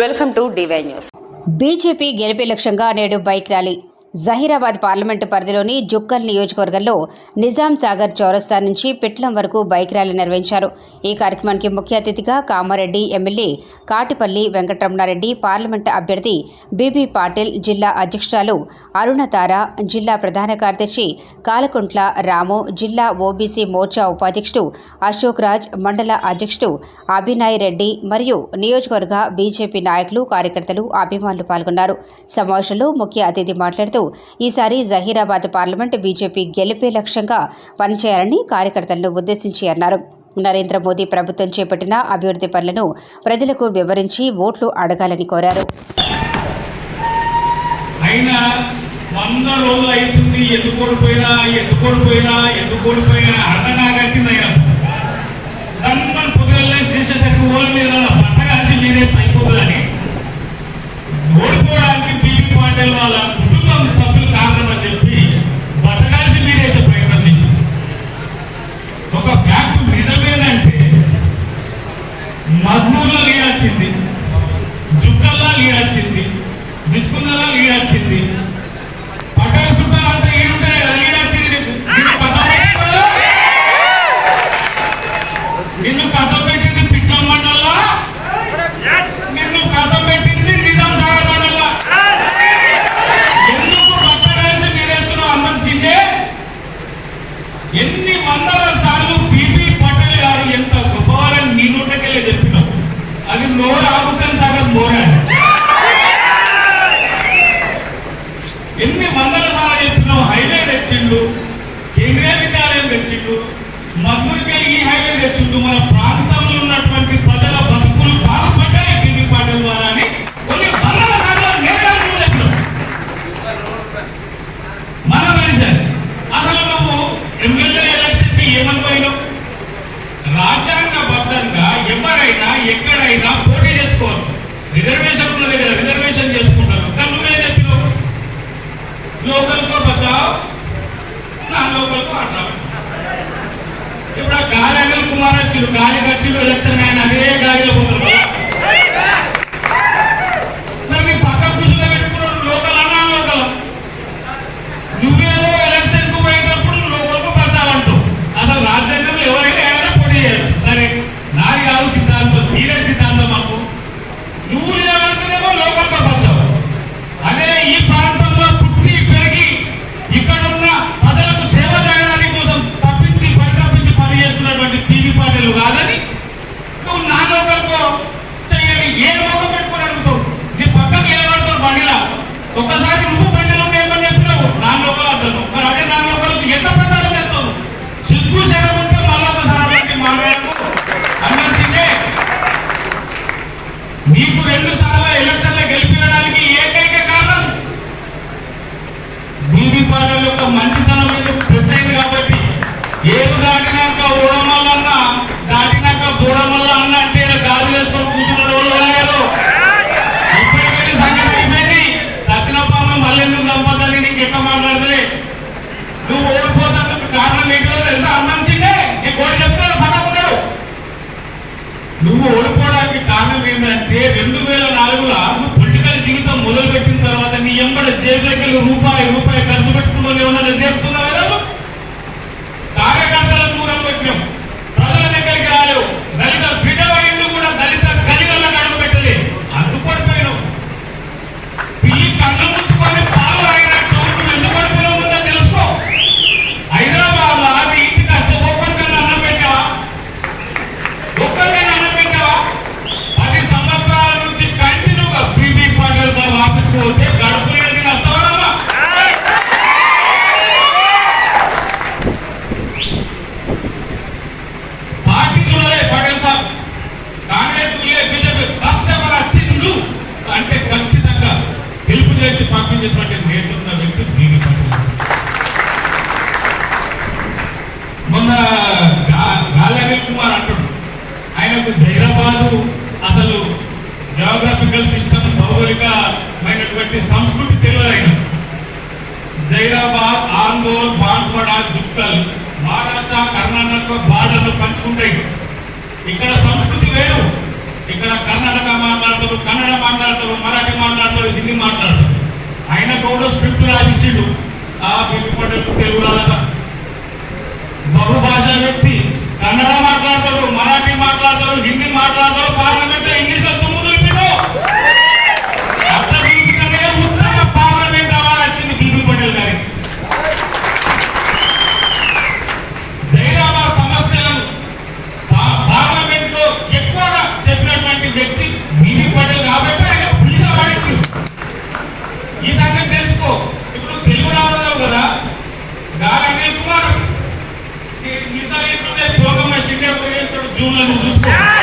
Welcome to DY news. BJP గెలిపే లక్ష్యంగా నేడు బైక్ ర్యాలీ. జహీరాబాద్ పార్లమెంటు పరిధిలోని జుక్కల్ నియోజకవర్గంలో నిజాం సాగర్ చౌరస్తా నుంచి పిట్లం వరకు బైక్ ర్యాలీ నిర్వహించారు. ఈ కార్యక్రమానికి ముఖ్య అతిథిగా కామారెడ్డి ఎమ్మెల్యే కాటిపల్లి వెంకటరమణారెడ్డి పార్లమెంటు అభ్యర్థి బీబీ పాటిల్ జిల్లా అధ్యక్షురాలు అరుణతార జిల్లా ప్రధాన కార్యదర్శి కాలకుంట్ల రాము జిల్లా ఓబీసీ మోర్చా ఉపాధ్యక్షుడు అశోక్ రాజ్ మండల అధ్యక్షుడు అభినయ్ రెడ్డి మరియు నియోజకవర్గ బీజేపీ నాయకులు కార్యకర్తలు అభిమానులు పాల్గొన్నారు. సమావేశంలో ముఖ్య అతిథి మాట్లాడుతూ ఈసారి జహీరాబాద్ పార్లమెంటు బీజేపీ గెలిపే లక్ష్యంగా పనిచేయాలని కార్యకర్తలను ఉద్దేశించి అన్నారు. నరేంద్ర మోదీ ప్రభుత్వం చేపట్టిన అభివృద్ధి పనులను ప్రజలకు వివరించి ఓట్లు అడగాలని కోరారు. అయినా వంద రోజులు అవుతుంది ఎదుకోడిపోయినా ఎదుకోడిపోయినా ఎదుకోడిపోయినా అర్థం కాకచ్చింది ఆయన రమ్మని చేసేసరికి ఓల మీద పంట కాల్చి మీరేస్తే మగ్నూర్లో లీడొచ్చింది జుక్కల్లా లీడొచ్చింది బిస్కుందలా లీడొచ్చింది పటేల్ చుట్టాలు అంతా ఏడుంటాయి కదా నిన్ను కథ పెట్టిందా? నిన్ను కథ పెట్టింది పిట్లం నిన్ను కథ పెట్టింది నిజాం సాగర్ మండల్లా? ఎందుకు పక్కనేసి మీరేస్తున్నావు ఎన్ని వందల సార్లు బీబీ పటేల్ గారు ఎంత గొప్పవారని నీ నోట్లకెళ్ళి చెప్పినావు అది నోరు ఆపుసం సగం మోరాడు ఎన్ని వందల సార్లు చెప్పినావు హైవే తెచ్చిండు కేంద్రీయ విద్యాలయం తెచ్చిండు మధురికే ఈ హైవే తెచ్చిండు మన ప్రాంతంలో ఎవరైనా ఎక్కడైనా పోటీ చేసుకోవచ్చు రిజర్వేషన్ ఉన్న దగ్గర రిజర్వేషన్ చేసుకుంటారు కానీ నువ్వే చెప్పినావు? లోకల్ కో బచావ్ నా లోకల్ కో అట్లా. ఇప్పుడు ఆ గాలి అనిల్ కుమార్ వచ్చిండు గాలి ఖర్చులు ఎలక్షన్ ఆయన అదే గాలిలో పోతున్నారు. ఏ రోగం పెట్టుకుని అడుగుతావు నీ పక్కకు నిలబడతావు బండిలా. ఒక్కసారి నువ్వు ఓడిపోవడానికి కారణం ఏంటంటే రెండు వేల నాలుగులో నువ్వు పొలిటికల్ జీవితం మొదలు పెట్టిన తర్వాత నీ ఎంబడ జేబులకి రూపాయి రూపాయి ఖర్చు పెట్టుకున్నావు పోతే గడుపు వస్తావా సార్ కాంగ్రెస్ బీజేపీ. కష్టపడి వచ్చిండు. అంటే ఖచ్చితంగా గెలుపు చేసి పంపించేటువంటి నేర్చుకున్న వ్యక్తి బీబీ మొన్న గా- గాలి కుమార్ అంటాడు. ఆయనకు జయ. భౌగోళికమైనటువంటి సంస్కృతి తెలియదు జైరాబాద్ ఆందోళ్ బాన్స్వాడ జుక్కల్ మహారాష్ట్ర కర్ణాటక భాషలు పంచుకుంటాయి. ఇక్కడ సంస్కృతి వేరు. ఇక్కడ కర్ణాటక మాట్లాడతారు కన్నడ మాట్లాడతారు మరాఠీ మాట్లాడతారు హిందీ మాట్లాడతారు. ఆయన కూడా స్క్రిప్ట్ రాసిచ్చిండు. ఆ పిల్లి పటేల్ తెలుగు రాలట బహుభాషా వ్యక్తి. Tuna é no.